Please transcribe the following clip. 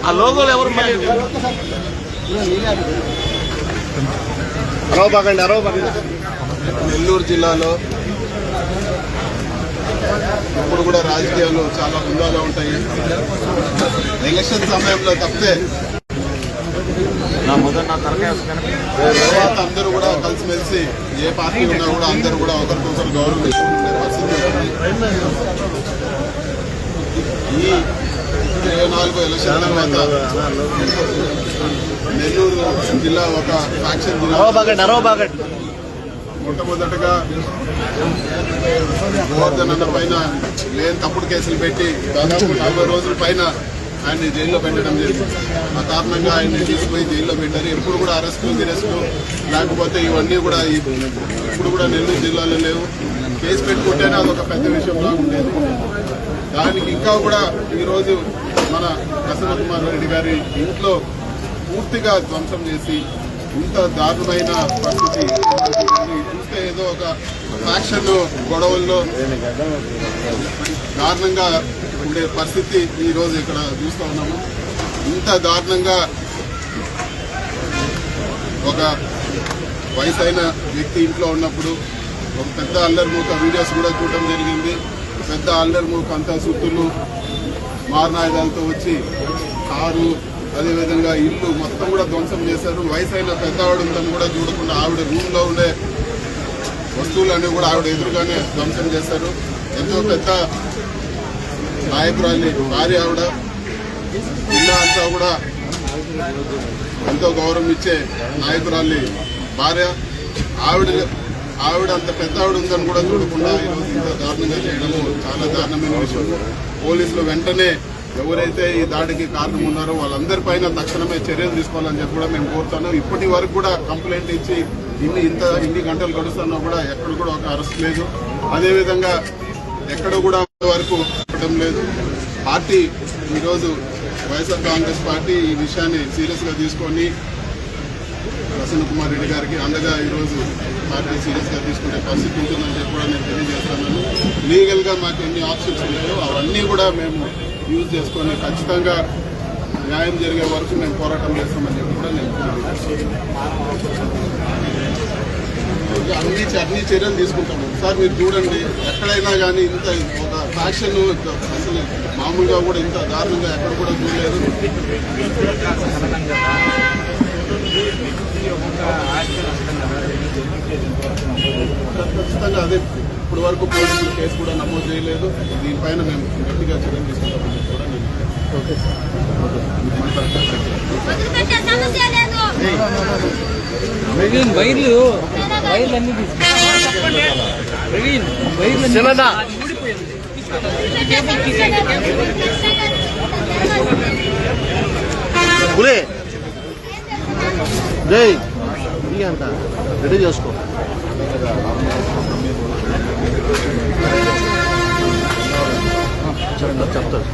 ఆ లోగోలు ఎవరు మళ్ళీ? అరవ బాగండి అరవ బాగండి నెల్లూరు జిల్లాలో ఇప్పుడు కూడా రాజకీయాలు చాలా హుందాగా ఉంటాయి. ఎలక్షన్ సమయంలో తప్పితే తర్వాత అందరూ కూడా కలిసిమెలిసి ఏ పార్టీ ఉన్నా కూడా అందరూ కూడా ఒకరికొకరు గౌరవించుకునే పరిస్థితి ఎలక్షన్ తర్వాత నెల్లూరు జిల్లా ఒక ఫ్యాక్షన్ జిల్లా మొట్టమొదటగా గోవర్ధన్ అన్న పైన లేని తప్పుడు కేసులు పెట్టి దాదాపు నలభై రోజుల పైన ఆయన్ని జైల్లో పెట్టడం జరిగింది. ఆ కారణంగా ఆయన్ని తీసుకుపోయి జైల్లో పెట్టారు. ఎప్పుడు కూడా అరెస్టులు గిరెస్టులు లేకపోతే ఇవన్నీ కూడా ఇప్పుడు కూడా నెల్లూరు జిల్లాలో లేవు. కేసు పెట్టుకుంటేనే అదొక పెద్ద విషయంలా ఉండేది. దానికి ఇంకా కూడా ఈరోజు మన ప్రసన్న కుమార్ రెడ్డి గారి ఇంట్లో పూర్తిగా ధ్వంసం చేసి ఇంత దారుణమైన పరిస్థితి చూస్తే ఏదో ఒక ఫ్యాక్షన్ గొడవల్లో కారణంగా ఉండే పరిస్థితి ఈరోజు ఇక్కడ చూస్తూ ఉన్నాము. ఇంత దారుణంగా ఒక వయసు అయిన వ్యక్తి ఇంట్లో ఉన్నప్పుడు ఒక పెద్ద అల్లరి మూక వీడియోస్ కూడా చూడటం జరిగింది. పెద్ద అల్లరి మూక అంతా సుత్తులు మారణాయుధాలతో వచ్చి కారు అదేవిధంగా ఇల్లు మొత్తం కూడా ధ్వంసం చేశారు. వయసు అయిన పెద్దవాడు ఉందని కూడా చూడకుండా ఆవిడ రూమ్లో ఉండే వస్తువులన్నీ కూడా ఆవిడ ఎదురుగానే ధ్వంసం చేశారు. ఎంతో పెద్ద నాయకురాలి భార్య ఆవిడ జిల్లా అంతా కూడా ఎంతో గౌరవం ఇచ్చే నాయకురాలి భార్య. ఆవిడ ఆవిడ అంత పెద్ద ఆవిడ ఉందని కూడా చూడకుండా ఈరోజు ఇంత దారుణంగా చేయడము చాలా దారుణమైన విషయం. పోలీసులు వెంటనే ఎవరైతే ఈ దాడికి కారణం ఉన్నారో వాళ్ళందరిపైన తక్షణమే చర్యలు తీసుకోవాలని చెప్పి కూడా మేము కోరుతున్నాం. ఇప్పటి వరకు కూడా కంప్లైంట్ ఇచ్చి ఇన్ని ఇంత ఇన్ని గంటలు గడుస్తున్నా కూడా ఎక్కడ కూడా ఒక అరెస్ట్ లేదు. అదేవిధంగా ఎక్కడ కూడా వరకు ఇవ్వడం లేదు. పార్టీ ఈరోజు వైఎస్ఆర్ కాంగ్రెస్ పార్టీ ఈ విషయాన్ని సీరియస్గా తీసుకొని ప్రసన్న కుమార్ రెడ్డి గారికి అండగా ఈరోజు పార్టీ సీరియస్గా తీసుకునే పరిస్థితి ఉంటుందని చెప్పి కూడా నేను తెలియజేస్తున్నాను. లీగల్గా మాకు ఎన్ని ఆప్షన్స్ ఉన్నాయో అవన్నీ కూడా మేము యూజ్ చేసుకొని ఖచ్చితంగా న్యాయం జరిగే వరకు మేము పోరాటం చేస్తామని చెప్పి కూడా నేను అన్ని అన్ని చర్యలు తీసుకుంటాము. సార్ మీరు చూడండి ఎక్కడైనా కానీ ఇంత ఒక ఫ్యాషన్ అసలు మామూలుగా కూడా ఇంత దారుణంగా ఎక్కడ కూడా చూడలేదు. ఖచ్చితంగా అదే ఇప్పటి వరకు పోలీసులు కేసు కూడా నమోదు చేయలేదు. దీనిపైన మేము గట్టిగా చర్యలు తీసుకుంటామని కూడా నేను వదిలిపెట్టే సమస్య లేదు. ప్రవీణ్ వైర్లు వైర్లు అన్ని ప్రవీణ్ వైర్లు అన్ని చిన్నదా వదిలిపెట్టే సమస్య లేదు పులే జై. ఇది అంత. రెడీ చేసుకో. చెప్తా చెప్తారు